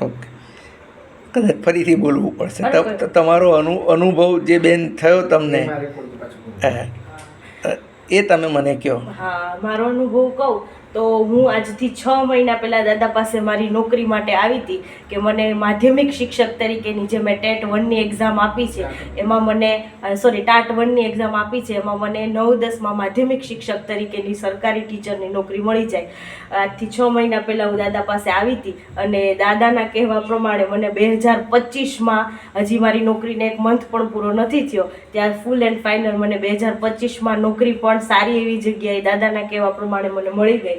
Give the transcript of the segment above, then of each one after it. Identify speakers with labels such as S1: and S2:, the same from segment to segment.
S1: Okay. કદાચ ફરીથી બોલવું પડશે. તમારો અનુ અનુભવ જે બેન થયો તમને. એ તમે મને કહો.
S2: હા મારો અનુભવ કહું. તો હું આજથી છ મહિના પહેલાં દાદા પાસે મારી નોકરી માટે આવી હતી કે મને માધ્યમિક શિક્ષક તરીકેની જે મેં ટેટ વનની એક્ઝામ આપી છે, એમાં મને સોરી ટાટ વનની એક્ઝામ આપી છે, એમાં મને નવ દસમાં માધ્યમિક શિક્ષક તરીકેની સરકારી ટીચરની નોકરી મળી જાય. આજથી છ મહિના પહેલાં હું દાદા પાસે આવી હતી અને દાદાના કહેવા પ્રમાણે મને બે હજાર પચીસમાં હજી મારી નોકરીને એક મંથ પણ પૂરો નથી થયો. ત્યાં ફૂલ એન્ડ ફાઇનલ મને બે હજાર પચીસમાં નોકરી પણ સારી એવી જગ્યાએ દાદાના કહેવા પ્રમાણે મને મળી ગઈ.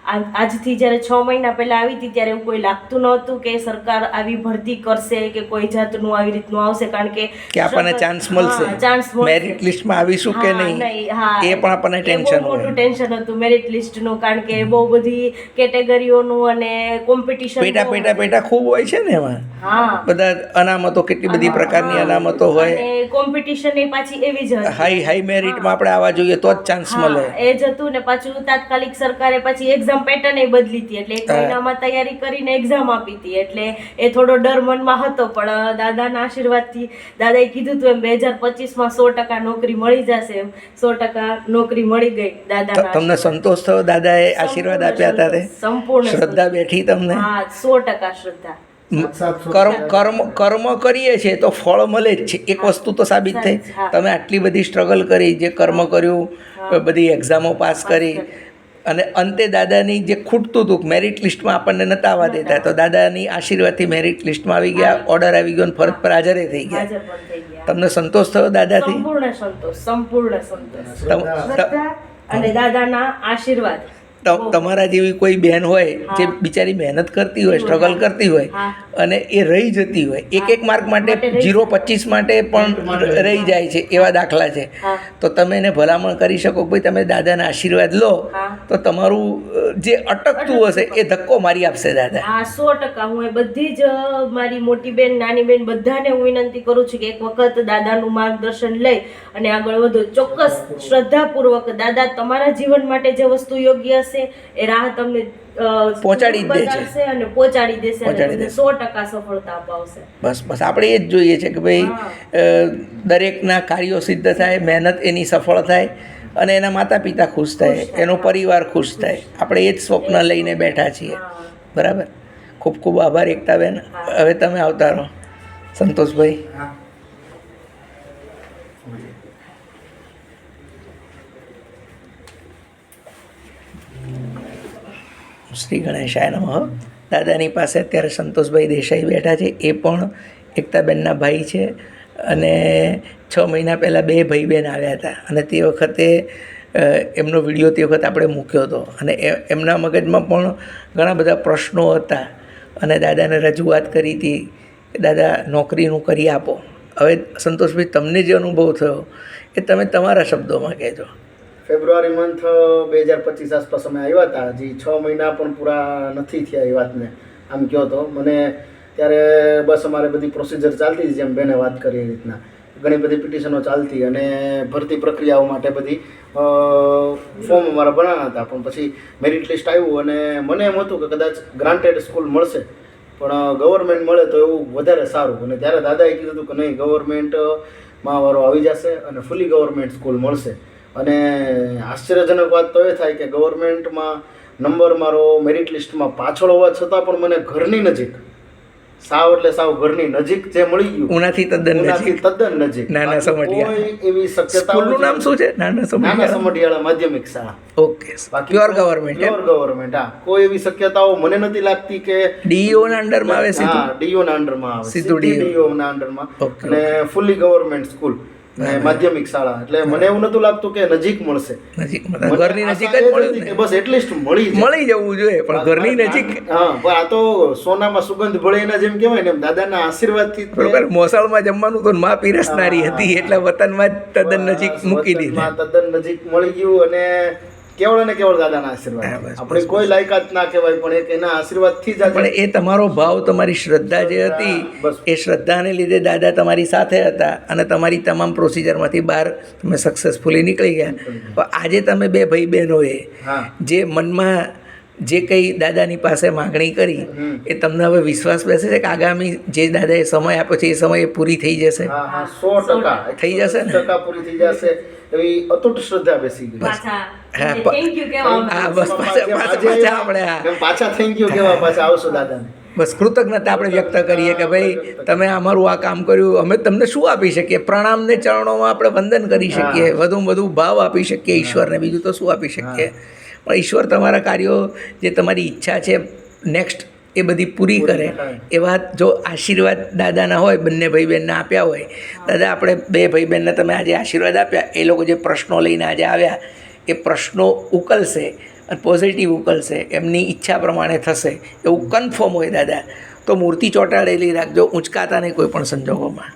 S2: આજથી જ્યારે છ મહિના પહેલાં આવી હતી ત્યારે એવું કોઈ લાગતું નહોતું કે સરકાર આવી ભરતી કરશે કે કોઈ જાતનું આવી રીતનું આવશે કારણ કે
S1: કે આપણને ચાન્સ મળશે.
S2: ચાન્સ
S1: મેરિટ લિસ્ટમાં આવીશું કે નહીં? એ પણ આપણને ટેન્શન
S2: મોટું ટેન્શન હતું મેરિટ લિસ્ટનું કારણ કે બહુ બધી કેટેગરીઓનું અને કોમ્પિટિશન
S1: પેટા પેટા પેટા ખૂબ હોય છે ને એમાં? બધા અનામતો કેટલી બધી પ્રકારની અનામતો હોય.
S2: કોમ્પિટિશન એ પાછી એવી જ
S1: હાઈ હાઈ મેરિટમાં આપણે આવવા જોઈએ તો જ ચાન્સ મળે.
S2: એ જ હતું ને પાછું તાત્કાલિક સરકારે પછી એક્ઝામ પેટર્ન એ બદલી હતી. એટલે એક. મહિનામાં તૈયારી કરીને એક્ઝામ આપી હતી. એટલે એ થોડો ડર મનમાં હતો પણ દાદાના આશીર્વાદથી દાદાએ કીધું હતું એમ બે હજાર પચીસમાં સો ટકા નોકરી મળી જશે એમ. સો ટકા નોકરી મળી ગઈ દાદા
S1: તમને સંતોષ થયો દાદાએ આશીર્વાદ આપ્યા હતા તે
S2: સંપૂર્ણ
S1: શ્રદ્ધા બેઠી તમને?
S2: હા સો ટકા શ્રદ્ધા.
S1: કર્મ કર્મ કર્મ કરીએ છીએ તો ફળ મળે જ છે. એક વસ્તુ તો સાબિત થઈ. તમે આટલી બધી સ્ટ્રગલ કરી જે કર્મ કર્યું બધી એક્ઝામો પાસ કરી. અને અંતે દાદાની જે ખૂટતું હતું મેરિટ લિસ્ટમાં આપણને નતા આવવા દેતા તો દાદાની આશીર્વાદથી મેરિટ લિસ્ટમાં આવી ગયા ઓર્ડર આવી ગયો અને ફરજ પર હાજરે થઈ ગયા. તમને સંતોષ થયો દાદાથી?
S2: સંપૂર્ણ સંતોષ સંપૂર્ણ સંતોષ. અને દાદાના આશીર્વાદ.
S1: તમારા જેવી કોઈ બેન હોય જે બિચારી મહેનત કરતી હોય સ્ટ્રગલ કરતી હોય અને એ રહી જતી હોય એક એક માર્ક માટે જીરો પચીસ માટે પણ રહી જાય છે એવા દાખલા છે. તો તમે એને ભલામણ કરી શકો ભાઈ તમે દાદાના આશીર્વાદ લો તો તમારું જે અટકતું હશે એ ધક્કો મારી આપશે દાદા.
S2: હા સો ટકા. હું એ બધી જ મારી મોટી બેન નાની બેન બધાને હું વિનંતી કરું છું કે એક વખત દાદાનું માર્ગદર્શન લઈ અને આગળ વધો. ચોક્કસ શ્રદ્ધાપૂર્વક દાદા તમારા જીવન માટે જે વસ્તુ યોગ્ય હશે એ રાહ તમને
S1: પહોંચાડી જ દે છે.
S2: અને પહોંચાડી દેશે અને
S1: પહોંચાડી દેશે.
S2: સો ટકા સફળતા અપાવશે.
S1: બસ બસ. આપણે એ જ જોઈએ છે કે ભાઈ દરેકના કાર્યો સિદ્ધ થાય મહેનત એની સફળ થાય. અને એના માતા પિતા ખુશ થાય. એનો પરિવાર ખુશ થાય. આપણે એ જ સ્વપ્ન લઈને બેઠા છીએ. બરાબર? ખૂબ ખૂબ આભાર એકતાબેન હવે તમે આવતા રહો. સંતોષભાઈ. શ્રી ગણેશાય નમઃ. દાદાની પાસે અત્યારે સંતોષભાઈ દેસાઈ બેઠા છે. એ પણ એકતાબેનના ભાઈ છે. અને છ મહિના પહેલાં બે ભાઈ બહેન આવ્યા હતા. અને તે વખતે એમનો વીડિયો તે વખત આપણે મૂક્યો હતો. અને એમના મગજમાં પણ ઘણા બધા પ્રશ્નો હતા. અને દાદાને રજૂઆત કરી હતી કે દાદા, નોકરીનું કરી આપો. હવે સંતોષભાઈ, તમને જે અનુભવ થયો, એ તમે તમારા શબ્દોમાં કહેજો.
S3: ફેબ્રુઆરી મંથ બે હજાર પચીસ આસપાસ અમે આવ્યા હતા. હજી છ મહિના પણ પૂરા નથી થયા એ વાતને, આમ કહો તો. મને ત્યારે બસ અમારે બધી પ્રોસિજર ચાલતી હતી, જેમ બેને વાત કરી એ રીતના. ઘણી બધી પિટિશનો ચાલતી અને ભરતી પ્રક્રિયાઓ માટે બધી ફોર્મ અમારા ભરવાના હતા. પણ પછી મેરિટ લિસ્ટ આવ્યું અને મને એમ હતું કે કદાચ ગ્રાન્ટેડ સ્કૂલ મળશે, પણ ગવર્મેન્ટ મળે તો એવું વધારે સારું. અને ત્યારે દાદાએ કીધું હતું કે નહીં ગવર્મેન્ટમાં વારો આવી જશે અને ફૂલી ગવર્મેન્ટ સ્કૂલ મળશે. અને આશ્ચર્યજનક વાત તો એ થાય કે ગવર્મેન્ટમાં નંબર મારો મેરિટ લિસ્ટમાં પાછળ હોવા છતાં પણ મને ઘરની નજીક સાવ એટલે સાવ ઘરની નજીક જે મળી ગયું
S1: ઉનાથી તદ્દન નજીક.
S3: તદ્દન નજીક.
S1: નાના
S3: બાકી
S1: સમઢિયાળા.
S3: એવી શક્યતા
S1: સ્કૂલનું નામ શું છે? નાના
S3: નાના સમઢિયાળા? માધ્યમિક શાળા.
S1: Okay pure government
S3: pure government હા. કોઈ એવી શક્યતાઓ મને નથી લાગતી કે
S1: ડીઓ ના અંડરમાં આવે સીધું?
S3: હા ડીઓ ના અંડરમાં આવે.
S1: સીધું. DO
S3: ના અંડરમાં અને ફૂલી ગવર્મેન્ટ સ્કૂલ માધ્યમિક શાળા. એટલે મને એવું નતું લાગતું કે નજીક મળશે.
S1: નજીક ઘરની નજીક જ મળ્યું
S3: કે બસ એટલીસ્ટ મળી
S1: મળી જવું જોઈએ પણ ઘરની નજીક
S3: હા પણ આ તો સોનામાં સુગંધ ભળેના જેમ કહેવાય ને એમ દાદાના આશીર્વાદથી
S1: બરોબર મોસાળમાં જમવાનું તો માં પીરસનારી હતી એટલે વતનમાં તદ્દન નજીક મૂકી દીધી.
S3: તદ્દન નજીક મળી ગયું અને કેવળ ને કેવળ દાદાના આશીર્વાદ આપણે કોઈ લાયકાત ના કહેવાય પણ એક એના આશીર્વાદથી જ
S1: પણ એ તમારો ભાવ તમારી શ્રદ્ધા જે હતી એ શ્રદ્ધાને લીધે દાદા તમારી સાથે હતા અને તમારી તમામ પ્રોસિજરમાંથી બહાર તમે સક્સેસફુલી નીકળી ગયા. આજે તમે બે ભાઈ બહેનોએ જે મનમાં જે કંઈ દાદાની પાસે માગણી કરી એ તમને હવે વિશ્વાસ બેસે છે કે આગામી જે દાદાએ સમય આપ્યો છે એ સમય પૂરી થઈ જશે?
S3: હા હા સો ટકા.
S1: થઈ જશે ને?
S3: ટકા પૂરી થઈ જશે. એવી અતૂટ શ્રદ્ધા બેસી ગઈ.
S1: હા, પ-
S2: થેન્ક યુ કેવા
S1: હા, બસ પાછા-
S3: થેન્ક યુ કેવા પાછા આવશો દાદાને.
S1: બસ કૃતજ્ઞતા આપણે વ્યક્ત કરીએ કે ભાઈ તમે અમારું આ કામ કર્યું અમે તમને શું આપી શકીએ? પ્રણામને ચરણોમાં આપણે વંદન કરી શકીએ વધુમાં વધુ ભાવ આપી શકીએ ઈશ્વરને બીજું તો શું આપી શકીએ? પણ ઈશ્વર તમારા કાર્યો જે તમારી ઈચ્છા છે નેક્સ્ટ એ બધી પૂરી કરે. એવા જો આશીર્વાદ દાદાના હોય બંને ભાઈ બહેનને આપ્યા હોય દાદા આપણે બે ભાઈ બહેનને તમે આજે આશીર્વાદ આપ્યા એ લોકો જે પ્રશ્નો લઈને આજે આવ્યા એ પ્રશ્નો ઉકલશે અને પોઝિટિવ ઉકલશે એમની ઈચ્છા પ્રમાણે થશે. એવું કન્ફર્મ હોય દાદા. તો મૂર્તિ ચોંટાડેલી રાખજો ઊંચકાતા નહીં કોઈ પણ સંજોગોમાં.